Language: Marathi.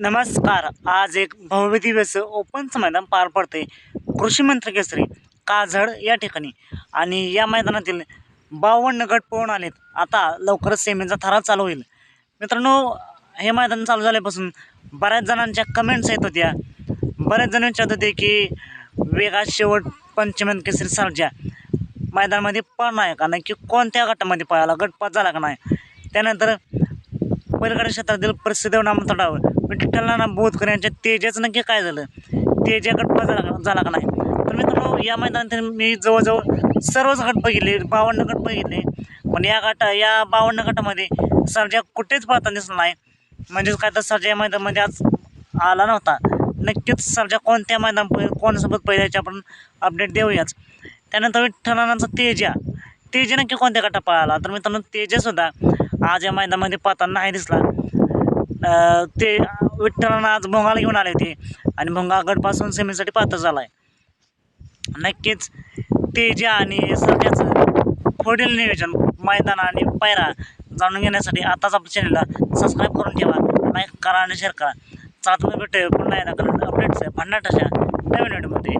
नमस्कार. आज एक भव्य दिवस ओपनचं मैदान पार पडते कृषी मंत्री केसरी काझड या ठिकाणी. आणि या मैदानातील बावन्न गट पळून आलेत. आता लवकरच सेमीचा थरार चालू होईल. मित्रांनो हे मैदान चालू झाल्यापासून बऱ्याच जणांच्या कमेंट्स येत होत्या. बऱ्याच जण विचारत होते की वेगा शेवट पंचमंत केसरी सर्जा मैदानामध्ये पळणार आहे का? की कोणत्या गटामध्ये पळाला? गटपात झाला का नाही? त्यानंतर पलीकडे क्षेत्रातील प्रसिद्ध नामतोडावर विठ्ठलना बोधकर यांच्या तेजाचं नक्की काय झालं? तेजा गटपा झाला झाला का नाही? तर मित्रांनो या मैदानात मी जवळजवळ सर्वच गट बघितले बावन्न गट बघितले. पण या गटा या बावन्न गटामध्ये सर्जा कुठेच पाहता दिसला नाही. म्हणजेच काय तर सर्जा या मैदानामध्ये आज आला नव्हता. नक्कीच सर्जा कोणत्या मैदान पहि- कोणासोबत पहिल्याचे आपण अपडेट देऊयाच. त्यानंतर विठ्ठलनाचा तेजा. तेजा नक्की कोणत्या गटात पळाला? तर मित्रांनो तेजासुद्धा आज या मैदानामध्ये पाहताना नाही दिसला. ते विठ्ठलांना आज भोंगाला घेऊन आले होते. आणि भोंगा गडपासून सेमीसाठी पात्र झाला आहे नक्कीच तेजा आणि सध्याचं पुढील नियोजन मैदान आणि पायरा जाणून घेण्यासाठी आताच आपल्या चॅनलला सबस्क्राईब करून ठेवा. लाईक करा आणि शेअर करा. चला तुम्ही भेटूया पुन्हा एकदा अपडेट्स आहे भन्नाटाच्या नवीन व्हिडिओमध्ये